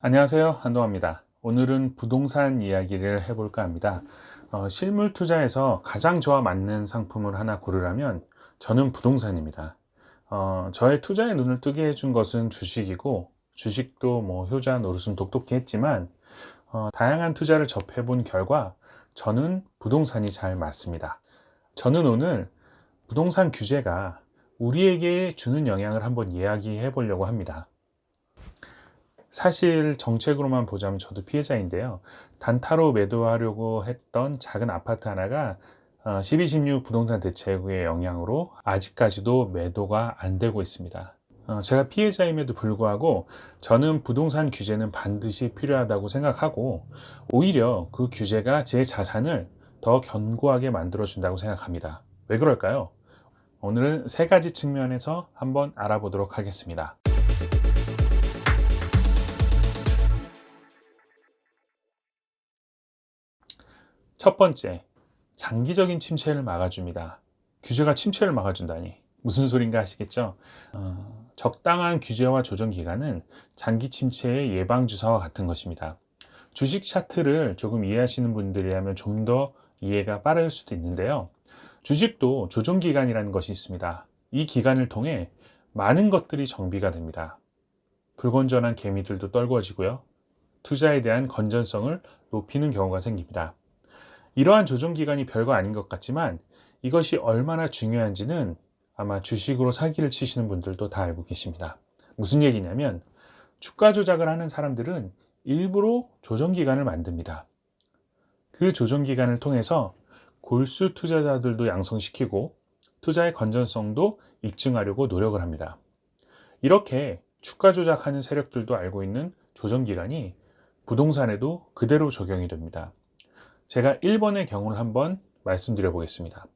안녕하세요. 한동화입니다. 오늘은 부동산 이야기를 해볼까 합니다. 어, 실물 투자에서 가장 저와 맞는 상품을 하나 고르라면 저는 부동산입니다. 어, 저의 투자에 눈을 뜨게 해준 것은 주식이고 주식도 뭐 효자 노릇은 독특히 했지만 어, 다양한 투자를 접해본 결과 저는 부동산이 잘 맞습니다. 저는 오늘 부동산 규제가 우리에게 주는 영향을 한번 이야기해 보려고 합니다. 사실 정책으로만 보자면 저도 피해자인데요. 단타로 매도하려고 했던 작은 아파트 하나가 12.16 부동산 대책의 영향으로 아직까지도 매도가 안 되고 있습니다. 어, 제가 피해자임에도 불구하고 저는 부동산 규제는 반드시 필요하다고 생각하고 오히려 그 규제가 제 자산을 더 견고하게 만들어준다고 생각합니다. 왜 그럴까요? 오늘은 세 가지 측면에서 한번 알아보도록 하겠습니다. 첫 번째, 장기적인 침체를 막아줍니다. 규제가 침체를 막아준다니 무슨 소린가 하시겠죠? 어, 적당한 규제와 조정 기간은 장기 침체의 예방 주사와 같은 것입니다. 주식 차트를 조금 이해하시는 분들이라면 좀 더 이해가 빠를 수도 있는데요. 주식도 조정 기간이라는 것이 있습니다. 이 기간을 통해 많은 것들이 정비가 됩니다. 불건전한 개미들도 떨궈지고요. 투자에 대한 건전성을 높이는 경우가 생깁니다. 이러한 조정 기간이 별거 아닌 것 같지만 이것이 얼마나 중요한지는 아마 주식으로 사기를 치시는 분들도 다 알고 계십니다. 무슨 얘기냐면 주가 조작을 하는 사람들은 일부러 조정 기간을 만듭니다. 그 조정 기간을 통해서 골수 투자자들도 양성시키고 투자의 건전성도 입증하려고 노력을 합니다. 이렇게 주가 조작하는 세력들도 알고 있는 조정 기간이 부동산에도 그대로 적용이 됩니다. 제가 1번의 경우를 한번 말씀드려 보겠습니다.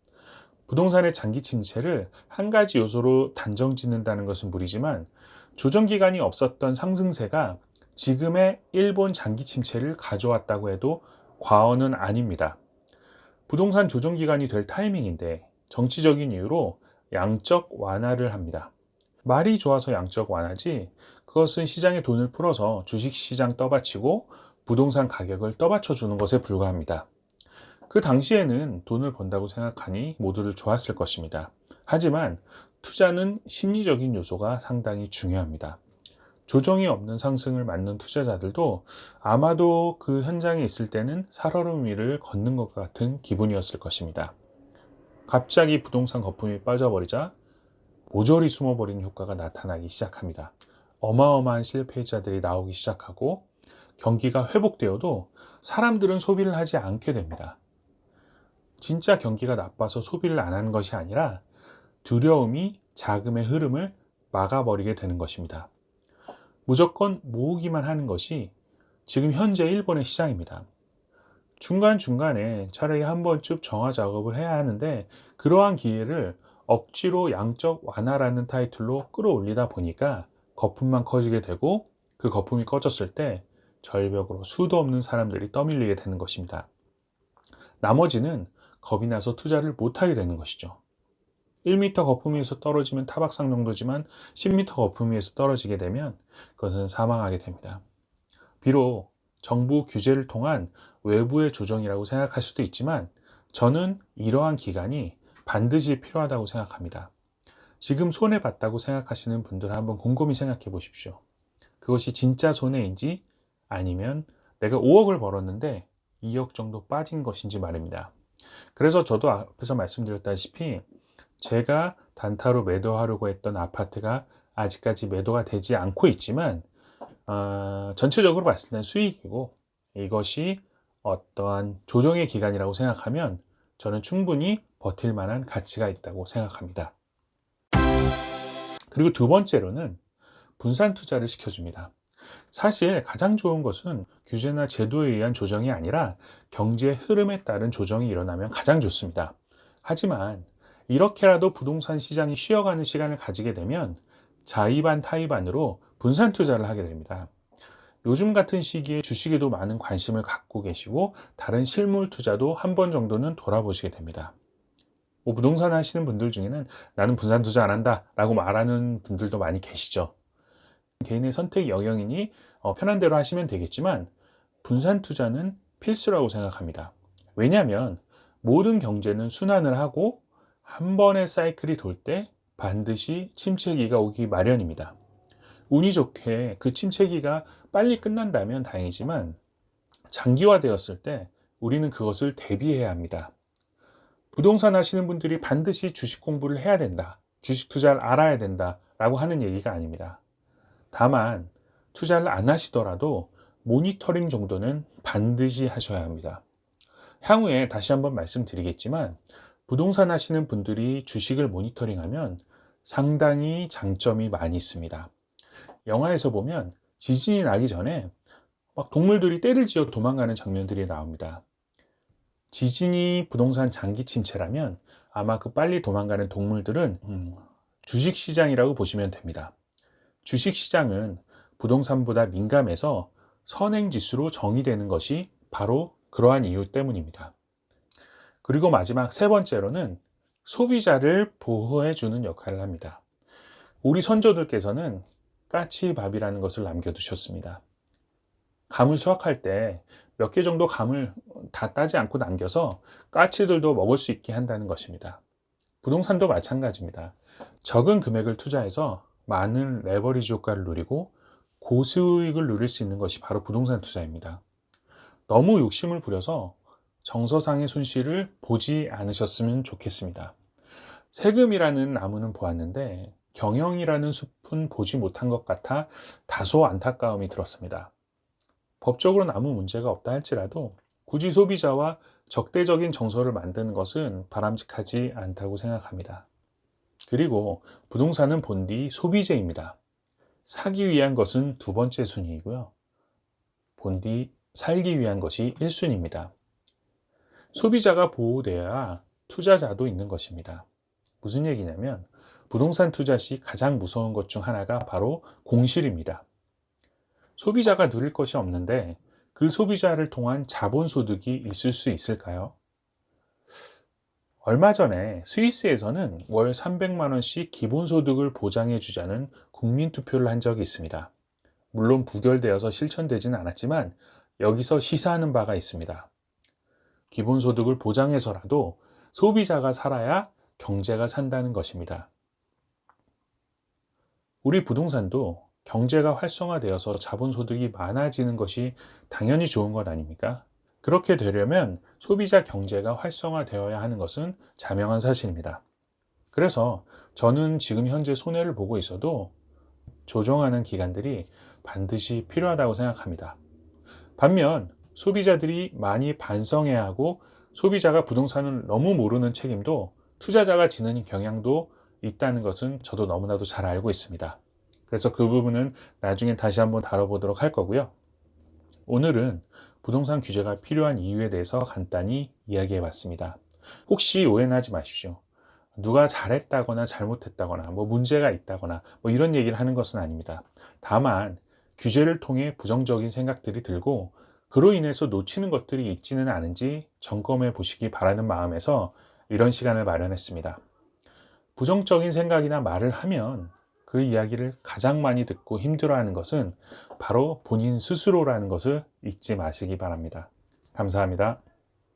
부동산의 장기 침체를 한 가지 요소로 단정 짓는다는 것은 무리지만 조정 기간이 없었던 상승세가 지금의 일본 장기 침체를 가져왔다고 해도 과언은 아닙니다. 부동산 조정 기간이 될 타이밍인데 정치적인 이유로 양적 완화를 합니다. 말이 좋아서 양적 완화지 그것은 시장에 돈을 풀어서 주식 시장 떠받치고 부동산 가격을 떠받쳐 주는 것에 불과합니다. 그 당시에는 돈을 번다고 생각하니 모두들 좋았을 것입니다. 하지만 투자는 심리적인 요소가 상당히 중요합니다. 조정이 없는 상승을 맞는 투자자들도 아마도 그 현장에 있을 때는 살얼음 위를 걷는 것 같은 기분이었을 것입니다. 갑자기 부동산 거품이 빠져버리자 모조리 숨어버리는 효과가 나타나기 시작합니다. 어마어마한 실패자들이 나오기 시작하고 경기가 회복되어도 사람들은 소비를 하지 않게 됩니다. 진짜 경기가 나빠서 소비를 안 하는 것이 아니라 두려움이 자금의 흐름을 막아버리게 되는 것입니다. 무조건 모으기만 하는 것이 지금 현재 일본의 시장입니다. 중간중간에 차라리 한 번쯤 정화 작업을 해야 하는데 그러한 기회를 억지로 양적 완화라는 타이틀로 끌어올리다 보니까 거품만 커지게 되고 그 거품이 꺼졌을 때 절벽으로 수도 없는 사람들이 떠밀리게 되는 것입니다. 나머지는 겁이 나서 투자를 못하게 되는 것이죠. 1m 거품 위에서 떨어지면 타박상 정도지만 10m 거품 위에서 떨어지게 되면 그것은 사망하게 됩니다. 비록 정부 규제를 통한 외부의 조정이라고 생각할 수도 있지만 저는 이러한 기간이 반드시 필요하다고 생각합니다. 지금 손해봤다고 생각하시는 분들 한번 곰곰이 생각해 보십시오. 그것이 진짜 손해인지 아니면 내가 5억을 벌었는데 2억 정도 빠진 것인지 말입니다. 그래서 저도 앞에서 말씀드렸다시피 제가 단타로 매도하려고 했던 아파트가 아직까지 매도가 되지 않고 있지만 어, 전체적으로 봤을 때는 수익이고 이것이 어떠한 조정의 기간이라고 생각하면 저는 충분히 버틸 만한 가치가 있다고 생각합니다. 그리고 두 번째로는 분산 투자를 시켜줍니다. 사실 가장 좋은 것은 규제나 제도에 의한 조정이 아니라 경제 흐름에 따른 조정이 일어나면 가장 좋습니다. 하지만 이렇게라도 부동산 시장이 쉬어가는 시간을 가지게 되면 자의반 타의반으로 분산 투자를 하게 됩니다. 요즘 같은 시기에 주식에도 많은 관심을 갖고 계시고 다른 실물 투자도 한 번 정도는 돌아보시게 됩니다. 뭐 부동산 하시는 분들 중에는 나는 분산 투자 안 한다 라고 말하는 분들도 많이 계시죠. 개인의 선택 영역이니 어, 편한 대로 하시면 되겠지만 분산 투자는 필수라고 생각합니다. 왜냐하면 모든 경제는 순환을 하고 한 번의 사이클이 돌 때 반드시 침체기가 오기 마련입니다. 운이 좋게 그 침체기가 빨리 끝난다면 다행이지만 장기화되었을 때 우리는 그것을 대비해야 합니다. 부동산 하시는 분들이 반드시 주식 공부를 해야 된다. 주식 투자를 알아야 된다. 라고 하는 얘기가 아닙니다. 다만 투자를 안 하시더라도 모니터링 정도는 반드시 하셔야 합니다. 향후에 다시 한번 말씀드리겠지만 부동산 하시는 분들이 주식을 모니터링하면 상당히 장점이 많이 있습니다. 영화에서 보면 지진이 나기 전에 막 동물들이 떼를 지어 도망가는 장면들이 나옵니다. 지진이 부동산 장기 침체라면 아마 그 빨리 도망가는 동물들은 음, 주식 시장이라고 보시면 됩니다. 주식 시장은 부동산보다 민감해서 선행 지수로 정의되는 것이 바로 그러한 이유 때문입니다. 그리고 마지막 세 번째로는 소비자를 보호해 주는 역할을 합니다. 우리 선조들께서는 까치밥이라는 것을 남겨두셨습니다. 감을 수확할 때 몇 개 정도 감을 다 따지 않고 남겨서 까치들도 먹을 수 있게 한다는 것입니다. 부동산도 마찬가지입니다. 적은 금액을 투자해서 많은 레버리지 효과를 누리고 고수익을 누릴 수 있는 것이 바로 부동산 투자입니다. 너무 욕심을 부려서 정서상의 손실을 보지 않으셨으면 좋겠습니다. 세금이라는 나무는 보았는데 경영이라는 숲은 보지 못한 것 같아 다소 안타까움이 들었습니다. 법적으로는 아무 문제가 없다 할지라도 굳이 소비자와 적대적인 정서를 만드는 것은 바람직하지 않다고 생각합니다. 그리고 부동산은 본디 소비재입니다. 사기 위한 것은 두 번째 순위이고요. 본디 살기 위한 것이 1순위입니다. 소비자가 보호되어야 투자자도 있는 것입니다. 무슨 얘기냐면 부동산 투자 시 가장 무서운 것 중 하나가 바로 공실입니다. 소비자가 누릴 것이 없는데 그 소비자를 통한 자본 소득이 있을 수 있을까요? 얼마 전에 스위스에서는 월 300만원씩 기본소득을 보장해주자는 국민투표를 한 적이 있습니다. 물론 부결되어서 실천되지는 않았지만 여기서 시사하는 바가 있습니다. 기본소득을 보장해서라도 소비자가 살아야 경제가 산다는 것입니다. 우리 부동산도 경제가 활성화되어서 자본소득이 많아지는 것이 당연히 좋은 것 아닙니까? 그렇게 되려면 소비자 경제가 활성화되어야 하는 것은 자명한 사실입니다. 그래서 저는 지금 현재 손해를 보고 있어도 조정하는 기관들이 반드시 필요하다고 생각합니다. 반면 소비자들이 많이 반성해야 하고 소비자가 부동산을 너무 모르는 책임도 투자자가 지는 경향도 있다는 것은 저도 너무나도 잘 알고 있습니다. 그래서 그 부분은 나중에 다시 한번 다뤄보도록 할 거고요. 오늘은 부동산 규제가 필요한 이유에 대해서 간단히 이야기해 봤습니다. 혹시 오해는 하지 마십시오. 누가 잘했다거나 잘못했다거나 뭐 문제가 있다거나 뭐 이런 얘기를 하는 것은 아닙니다. 다만 규제를 통해 부정적인 생각들이 들고 그로 인해서 놓치는 것들이 있지는 않은지 점검해 보시기 바라는 마음에서 이런 시간을 마련했습니다. 부정적인 생각이나 말을 하면 그 이야기를 가장 많이 듣고 힘들어하는 것은 바로 본인 스스로라는 것을 잊지 마시기 바랍니다. 감사합니다.